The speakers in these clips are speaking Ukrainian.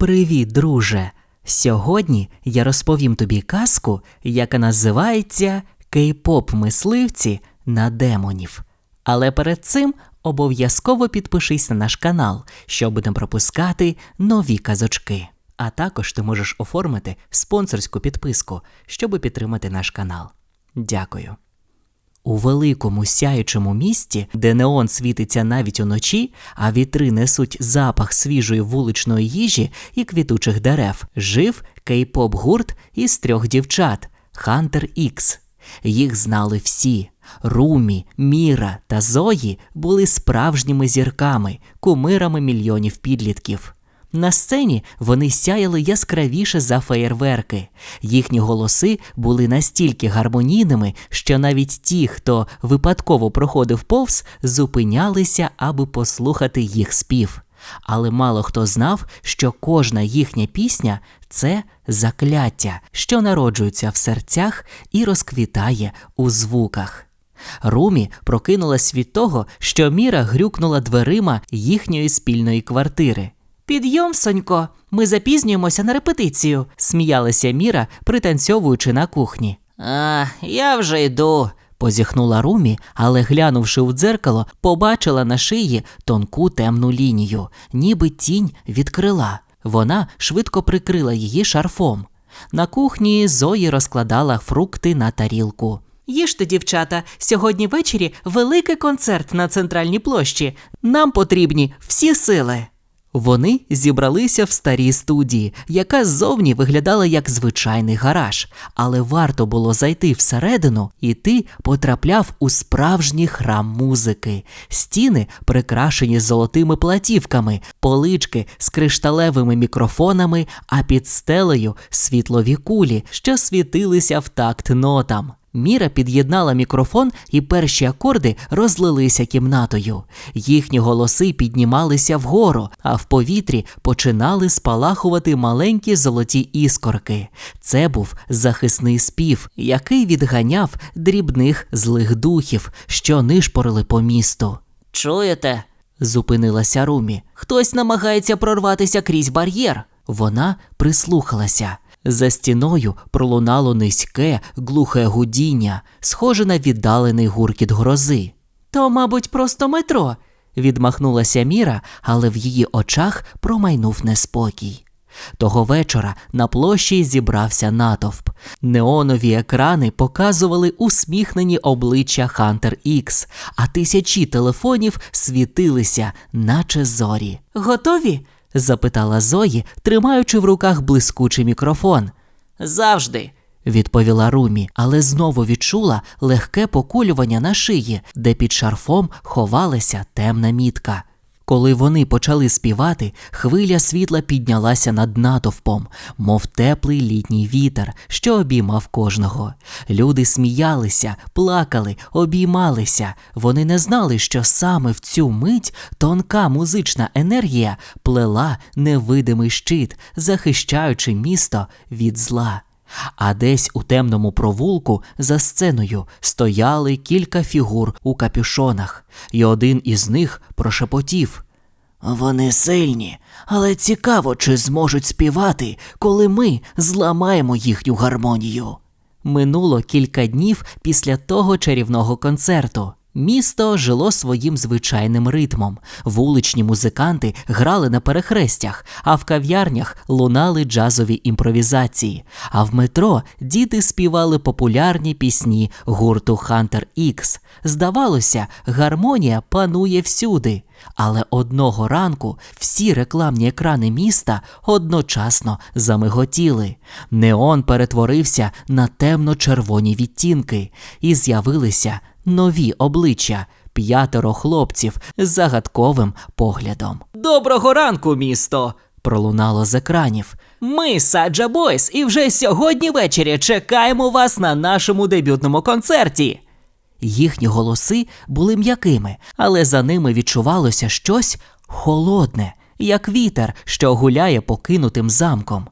Привіт, друже! Сьогодні я розповім тобі казку, яка називається Кей-поп мисливці на демонів. Але перед цим обов'язково підпишись на наш канал, щоб не пропускати нові казочки. А також ти можеш оформити спонсорську підписку, щоб підтримати наш канал. Дякую. У великому сяючому місті, де неон світиться навіть уночі, а вітри несуть запах свіжої вуличної їжі і квітучих дерев, жив кей-поп гурт із трьох дівчат Хантер Ікс. Їх знали всі. Румі, Міра та Зої були справжніми зірками, кумирами мільйонів підлітків. На сцені вони сяяли яскравіше за феєрверки. Їхні голоси були настільки гармонійними, що навіть ті, хто випадково проходив повз, зупинялися, аби послухати їх спів. Але мало хто знав, що кожна їхня пісня це закляття, що народжується в серцях і розквітає у звуках. Румі прокинулась від того, що Міра грюкнула дверима їхньої спільної квартири. Підйом, Сонько, ми запізнюємося на репетицію, сміялася Міра, пританцьовуючи на кухні. А, я вже йду, позіхнула Румі, але глянувши в дзеркало, побачила на шиї тонку темну лінію, ніби тінь від крила. Вона швидко прикрила її шарфом. На кухні Зої розкладала фрукти на тарілку. Їжте, дівчата, сьогодні ввечері великий концерт на центральній площі. Нам потрібні всі сили. Вони зібралися в старій студії, яка ззовні виглядала як звичайний гараж, але варто було зайти всередину, і ти потрапляв у справжній храм музики. Стіни прикрашені золотими платівками, полички з кришталевими мікрофонами, а під стелею світлові кулі, що світилися в такт нотам. Міра під'єднала мікрофон, і перші акорди розлилися кімнатою. Їхні голоси піднімалися вгору, а в повітрі починали спалахувати маленькі золоті іскорки. Це був захисний спів, який відганяв дрібних злих духів, що нишпорили по місту. Чуєте? зупинилася Румі. Хтось намагається прорватися крізь бар'єр. Вона прислухалася. За стіною пролунало низьке, глухе гудіння, схоже на віддалений гуркіт грози. То, мабуть, просто метро, відмахнулася Міра, але в її очах промайнув неспокій. Того вечора на площі зібрався натовп. Неонові екрани показували усміхнені обличчя Хантер Ікс, а тисячі телефонів світилися, наче зорі. Готові? Запитала Зої, тримаючи в руках блискучий мікрофон. Завжди, відповіла Румі, але знову відчула легке покулювання на шиї, де під шарфом ховалася темна мітка. Коли вони почали співати, хвиля світла піднялася над натовпом, мов теплий літній вітер, що обіймав кожного. Люди сміялися, плакали, обіймалися. Вони не знали, що саме в цю мить тонка музична енергія плела невидимий щит, захищаючи місто від зла. А десь у темному провулку за сценою стояли кілька фігур у капюшонах, і один із них прошепотів. Вони сильні, але цікаво, чи зможуть співати, коли ми зламаємо їхню гармонію. Минуло кілька днів після того чарівного концерту. Місто жило своїм звичайним ритмом. Вуличні музиканти грали на перехрестях, а в кав'ярнях лунали джазові імпровізації. А в метро діти співали популярні пісні гурту Хантер Ікс. Здавалося, гармонія панує всюди. Але одного ранку всі рекламні екрани міста одночасно замиготіли. Неон перетворився на темно-червоні відтінки, і з'явилися нові обличчя п'ятеро хлопців з загадковим поглядом. Доброго ранку, місто! пролунало з екранів. Ми Саджа Бойс, і вже сьогодні ввечері чекаємо вас на нашому дебютному концерті. Їхні голоси були м'якими, але за ними відчувалося щось холодне, як вітер, що гуляє покинутим замком.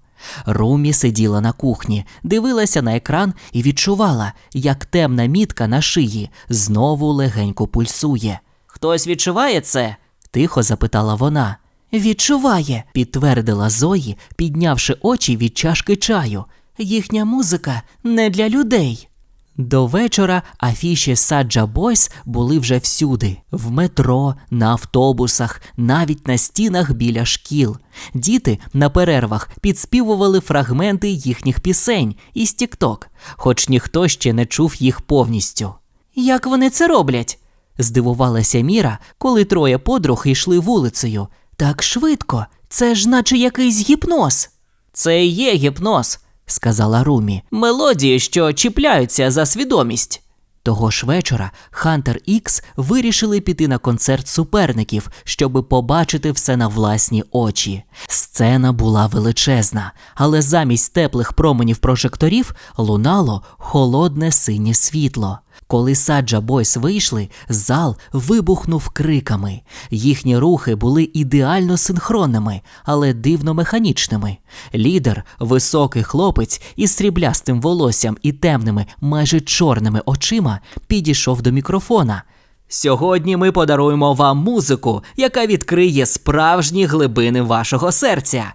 Румі сиділа на кухні, дивилася на екран і відчувала, як темна мітка на шиї знову легенько пульсує. Хтось відчуває це? тихо запитала вона. Відчуває, підтвердила Зої, піднявши очі від чашки чаю. Їхня музика не для людей. До вечора афіші Саджа Бойс були вже всюди: в метро, на автобусах, навіть на стінах біля шкіл. Діти на перервах підспівували фрагменти їхніх пісень із Тікток, хоч ніхто ще не чув їх повністю. Як вони це роблять? здивувалася Міра, коли троє подруг йшли вулицею. Так швидко, це ж наче якийсь гіпноз. Це і є гіпноз, сказала Румі. Мелодії, що чіпляються за свідомість. Того ж вечора Хантер Ікс вирішили піти на концерт суперників, щоби побачити все на власні очі. Сцена була величезна, але замість теплих променів прожекторів лунало холодне синє світло. Коли Саджа Бойс вийшли, зал вибухнув криками. Їхні рухи були ідеально синхронними, але дивно механічними. Лідер, високий хлопець із сріблястим волоссям і темними, майже чорними очима, підійшов до мікрофона. Сьогодні ми подаруємо вам музику, яка відкриє справжні глибини вашого серця.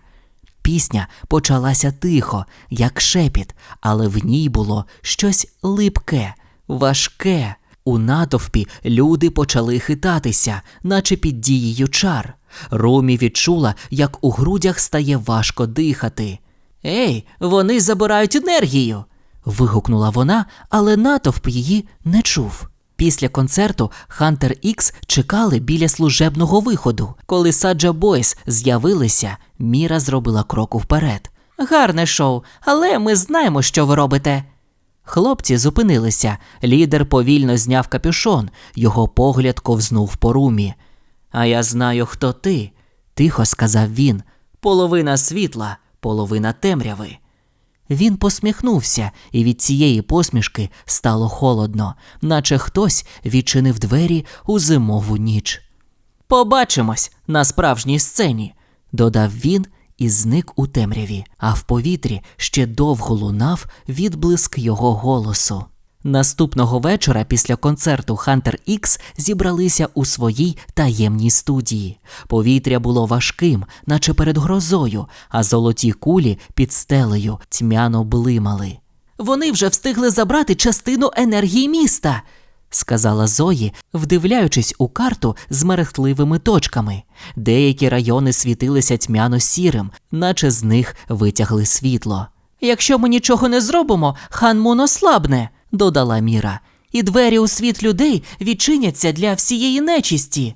Пісня почалася тихо, як шепіт, але в ній було щось липке, важке. У натовпі люди почали хитатися, наче під дією чар. Румі відчула, як у грудях стає важко дихати. Ей, вони забирають енергію. вигукнула вона, але натовп її не чув. Після концерту Хантер Ікс чекали біля служебного виходу. Коли Саджа Бойс з'явилися, Міра зробила крок вперед. Гарне шоу, але ми знаємо, що ви робите. Хлопці зупинилися. Лідер повільно зняв капюшон, його погляд ковзнув по румі. А я знаю, хто ти, тихо сказав він. Половина світла, половина темряви. Він посміхнувся, і від цієї посмішки стало холодно, наче хтось відчинив двері у зимову ніч. Побачимось на справжній сцені, додав він і зник у темряві, а в повітрі ще довго лунав відблиск його голосу. Наступного вечора після концерту Хантер Ікс зібралися у своїй таємній студії. Повітря було важким, наче перед грозою, а золоті кулі під стелею тьмяно блимали. Вони вже встигли забрати частину енергії міста, сказала Зої, вдивляючись у карту з мерехтливими точками. Деякі райони світилися тьмяно сірим, наче з них витягли світло. Якщо ми нічого не зробимо, хан Мун ослабне, додала Міра, і двері у світ людей відчиняться для всієї нечисті.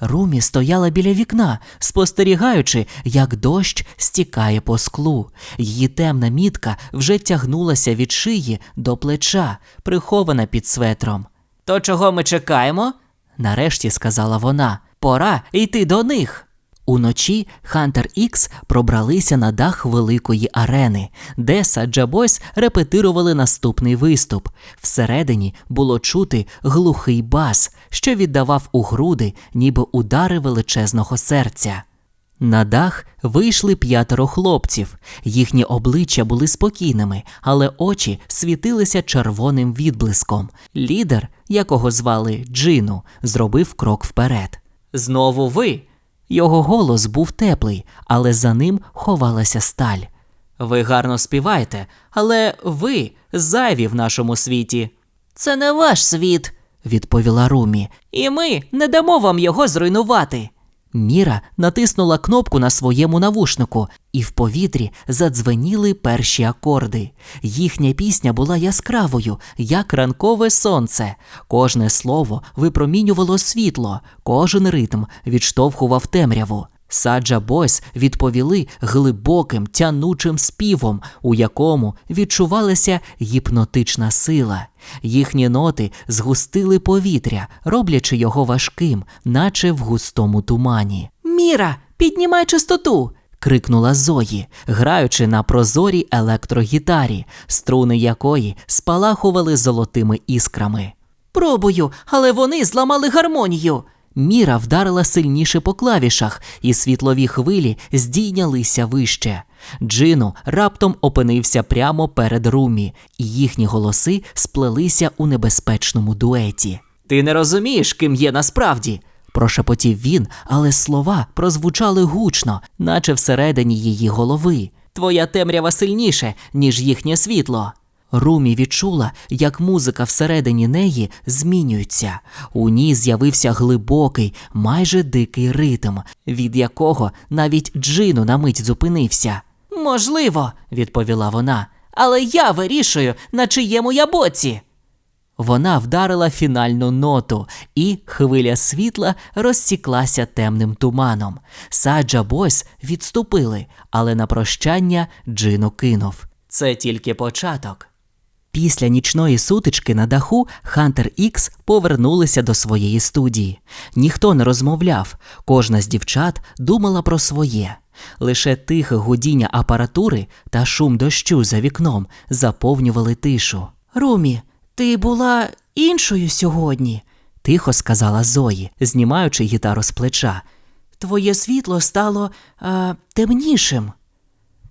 Румі стояла біля вікна, спостерігаючи, як дощ стікає по склу. Її темна мітка вже тягнулася від шиї до плеча, прихована під светром. То чого ми чекаємо? нарешті сказала вона. Пора йти до них. Уночі Хантер Ікс пробралися на дах великої арени, де Саджа Бойс репетирували наступний виступ. Всередині було чути глухий бас, що віддавав у груди, ніби удари величезного серця. На дах вийшли п'ятеро хлопців. Їхні обличчя були спокійними, але очі світилися червоним відблиском. Лідер, якого звали Джину, зробив крок вперед. Знову ви. Його голос був теплий, але за ним ховалася сталь. Ви гарно співаєте, але ви зайві в нашому світі. Це не ваш світ, відповіла Румі, і ми не дамо вам його зруйнувати. Міра натиснула кнопку на своєму навушнику, і в повітрі задзвеніли перші акорди. Їхня пісня була яскравою, як ранкове сонце. Кожне слово випромінювало світло, кожен ритм відштовхував темряву. Саджа Бойс відповіли глибоким, тянучим співом, у якому відчувалася гіпнотична сила. Їхні ноти згустили повітря, роблячи його важким, наче в густому тумані. Міра, піднімай частоту. крикнула Зої, граючи на прозорій електрогітарі, струни якої спалахували золотими іскрами. Пробую, але вони зламали гармонію. Міра вдарила сильніше по клавішах, і світлові хвилі здійнялися вище. Джину раптом опинився прямо перед румі, і їхні голоси сплелися у небезпечному дуеті. Ти не розумієш, ким є насправді, Прошепотів він, але слова прозвучали гучно, наче всередині її голови. Твоя темрява сильніше, ніж їхнє світло. Румі відчула, як музика всередині неї змінюється. У ній з'явився глибокий, майже дикий ритм, від якого навіть Джину на мить зупинився. Можливо, відповіла вона, але я вирішую, на чиєму я боці. Вона вдарила фінальну ноту, і хвиля світла розсіклася темним туманом. Саджа Бойс відступили, але на прощання Джину кинув. Це тільки початок. Після нічної сутички на даху Хантер Ікс повернулися до своєї студії. Ніхто не розмовляв, кожна з дівчат думала про своє. Лише тихе гудіння апаратури та шум дощу за вікном заповнювали тишу. Румі, ти була іншою сьогодні, тихо сказала Зої, знімаючи гітару з плеча. Твоє світло стало а, темнішим.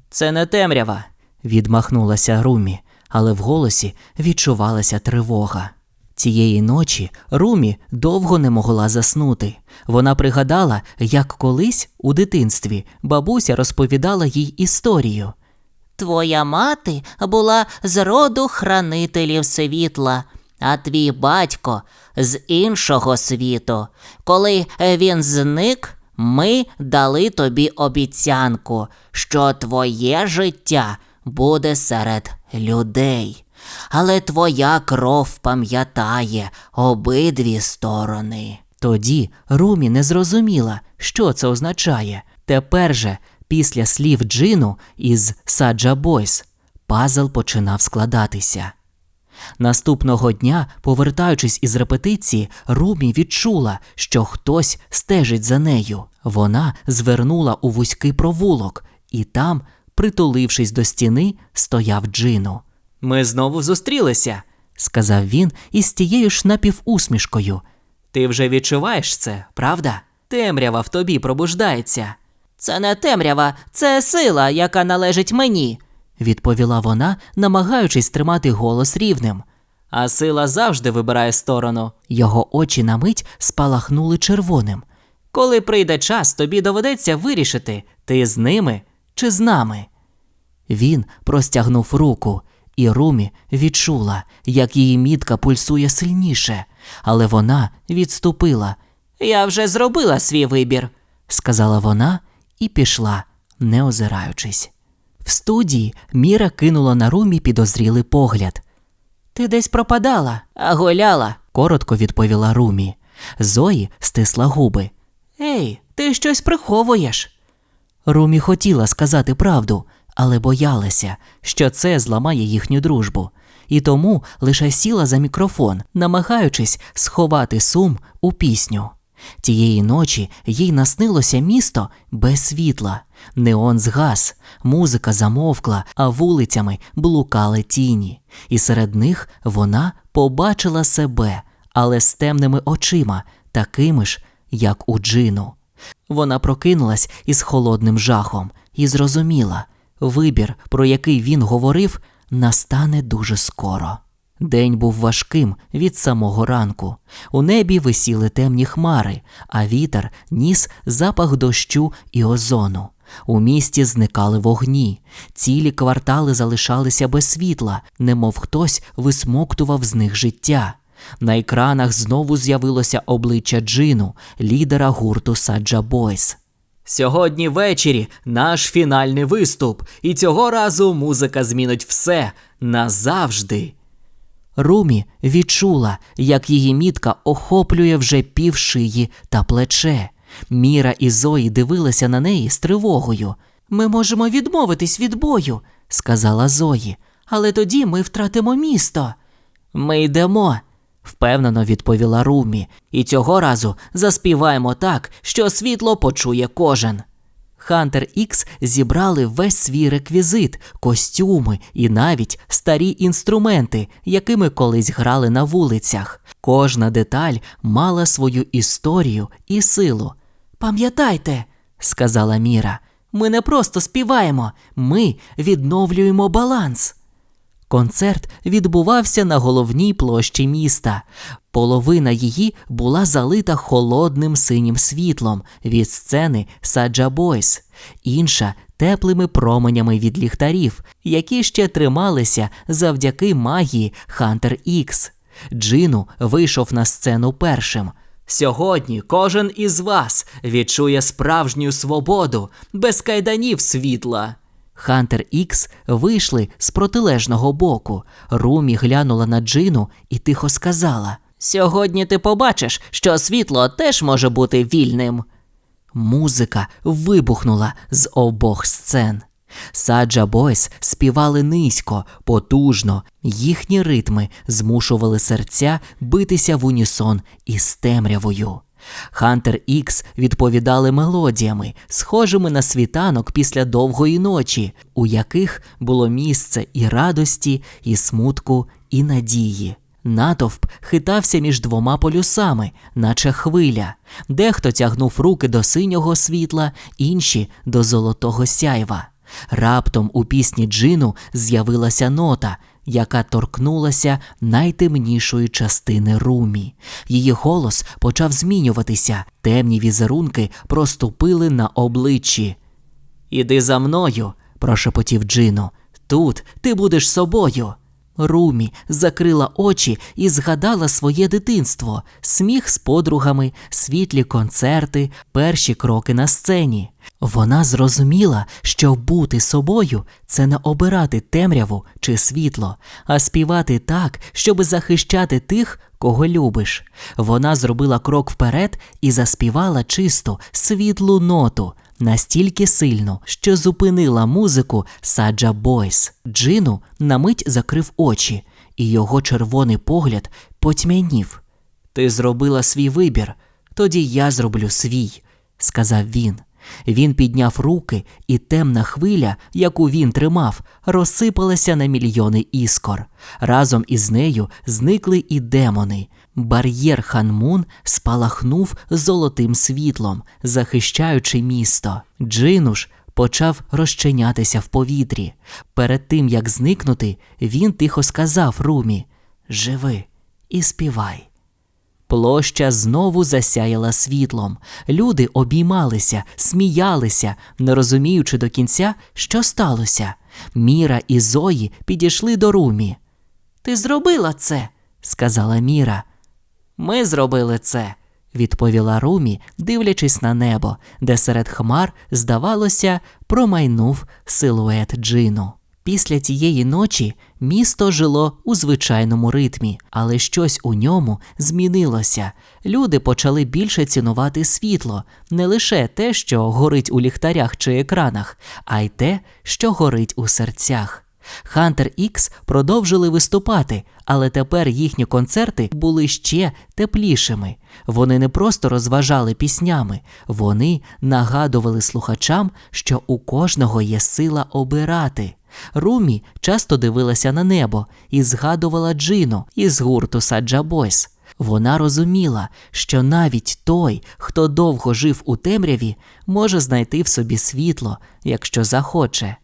Це не темрява, відмахнулася Румі, але в голосі відчувалася тривога. Цієї ночі Румі довго не могла заснути. Вона пригадала, як колись у дитинстві бабуся розповідала їй історію. Твоя мати була з роду хранителів світла, а твій батько з іншого світу. Коли він зник, ми дали тобі обіцянку, що твоє життя буде серед людей. Але твоя кров пам'ятає обидві сторони. Тоді Румі не зрозуміла, що це означає. Тепер же, після слів Джину із Саджа Бойс, пазл починав складатися. Наступного дня, повертаючись із репетиції, Румі відчула, що хтось стежить за нею. Вона звернула у вузький провулок, і там, притулившись до стіни, стояв Джину. Ми знову зустрілися, сказав він із тією ж напівусмішкою. Ти вже відчуваєш це, правда? Темрява в тобі пробуждається, Це не темрява, це сила, яка належить мені. відповіла вона, намагаючись тримати голос рівним. А сила завжди вибирає сторону. Його очі на мить спалахнули червоним. Коли прийде час, тобі доведеться вирішити, ти з ними чи з нами. Він простягнув руку, і Румі відчула, як її мітка пульсує сильніше, але вона відступила. Я вже зробила свій вибір, сказала вона і пішла, не озираючись. В студії Міра кинула на Румі підозрілий погляд. Ти десь пропадала, А гуляла. коротко відповіла Румі. Зої стисла губи. Ей, ти щось приховуєш. Румі хотіла сказати правду, але боялася, що це зламає їхню дружбу, і тому лише сіла за мікрофон, намагаючись сховати сум у пісню. Тієї ночі їй наснилося місто без світла. Неон згас, музика замовкла, а вулицями блукали тіні, і серед них вона побачила себе, але з темними очима, такими ж, як у джину. Вона прокинулась із холодним жахом і зрозуміла, вибір, про який він говорив, настане дуже скоро. День був важким від самого ранку. У небі висіли темні хмари, а вітер ніс запах дощу і озону. У місті зникали вогні, цілі квартали залишалися без світла, немов хтось висмоктував з них життя. На екранах знову з'явилося обличчя Джину, лідера гурту Саджа Бойс. Сьогодні ввечері наш фінальний виступ, і цього разу музика змінить все назавжди. Румі відчула, як її мітка охоплює вже пів шиї та плече. Міра і Зої дивилися на неї з тривогою. Ми можемо відмовитись від бою, сказала Зої, але тоді ми втратимо місто. Ми йдемо, впевнено відповіла Румі, і цього разу заспіваємо так, що світло почує кожен. Хантер Ікс зібрали весь свій реквізит, костюми і навіть старі інструменти, якими колись грали на вулицях. Кожна деталь мала свою історію і силу. Пам'ятайте, сказала Міра, ми не просто співаємо, ми відновлюємо баланс. Концерт відбувався на головній площі міста. Половина її була залита холодним синім світлом від сцени Саджа Бойс, інша теплими променями від ліхтарів, які ще трималися завдяки магії Хантер Ікс. Джину вийшов на сцену першим. Сьогодні кожен із вас відчує справжню свободу без кайданів світла. Хантер Ікс вийшли з протилежного боку. Румі глянула на Джину і тихо сказала: Сьогодні ти побачиш, що світло теж може бути вільним. Музика вибухнула з обох сцен. Саджа Бойс співали низько, потужно, їхні ритми змушували серця битися в унісон із темрявою. Хантер Ікс відповідали мелодіями, схожими на світанок після довгої ночі, у яких було місце і радості, і смутку, і надії. Натовп хитався між двома полюсами, наче хвиля. Дехто тягнув руки до синього світла, інші до золотого сяйва. Раптом у пісні Джину з'явилася нота, яка торкнулася найтемнішої частини румі. Її голос почав змінюватися, темні візерунки проступили на обличчі. Іди за мною, прошепотів Джину. Тут ти будеш собою. Румі закрила очі і згадала своє дитинство, сміх з подругами, світлі концерти, перші кроки на сцені. Вона зрозуміла, що бути собою це не обирати темряву чи світло, а співати так, щоб захищати тих, кого любиш. Вона зробила крок вперед і заспівала чисту, світлу ноту, настільки сильно, що зупинила музику Саджа Бойс. Джину на мить закрив очі, і його червоний погляд потьмянів. Ти зробила свій вибір, тоді я зроблю свій, сказав він. Він підняв руки, і темна хвиля, яку він тримав, розсипалася на мільйони іскор. Разом із нею зникли і демони. Бар'єр Ханмун спалахнув золотим світлом, захищаючи місто. Джинуш почав розчинятися в повітрі. Перед тим як зникнути, він тихо сказав Румі: Живи і співай. Площа знову засяяла світлом. Люди обіймалися, сміялися, не розуміючи до кінця, що сталося. Міра і Зої підійшли до Румі. Ти зробила це, сказала Міра. Ми зробили це, відповіла Румі, дивлячись на небо, де серед хмар, здавалося, промайнув силует джину. Після тієї ночі місто жило у звичайному ритмі, але щось у ньому змінилося. Люди почали більше цінувати світло, не лише те, що горить у ліхтарях чи екранах, а й те, що горить у серцях. Хантер Ікс продовжили виступати, але тепер їхні концерти були ще теплішими. Вони не просто розважали піснями, вони нагадували слухачам, що у кожного є сила обирати. Румі часто дивилася на небо і згадувала Джино із гурту Саджа Бойс. Вона розуміла, що навіть той, хто довго жив у темряві, може знайти в собі світло, якщо захоче.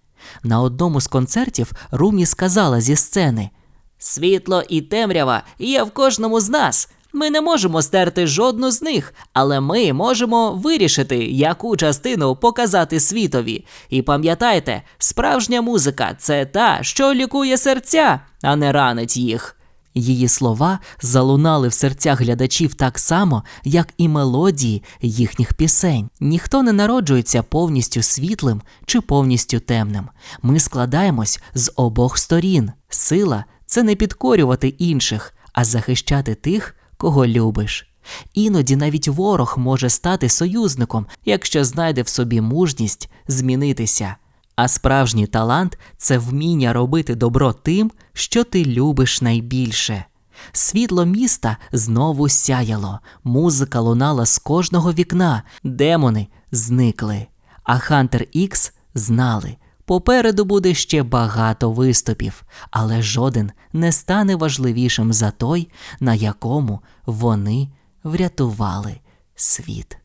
На одному з концертів Румі сказала зі сцени: Світло і темрява є в кожному з нас. Ми не можемо стерти жодну з них, але ми можемо вирішити, яку частину показати світові. І пам'ятайте, справжня музика це та, що лікує серця, а не ранить їх. Її слова залунали в серцях глядачів так само, як і мелодії їхніх пісень. Ніхто не народжується повністю світлим чи повністю темним. Ми складаємось з обох сторін. Сила це не підкорювати інших, а захищати тих, кого любиш. Іноді навіть ворог може стати союзником, якщо знайде в собі мужність змінитися. А справжній талант це вміння робити добро тим, що ти любиш найбільше. Світло міста знову сяяло, музика лунала з кожного вікна, демони зникли. А Хантер Ікс знали. Попереду буде ще багато виступів, але жоден не стане важливішим за той, на якому вони врятували світ.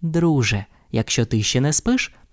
Друже, якщо ти ще не спиш,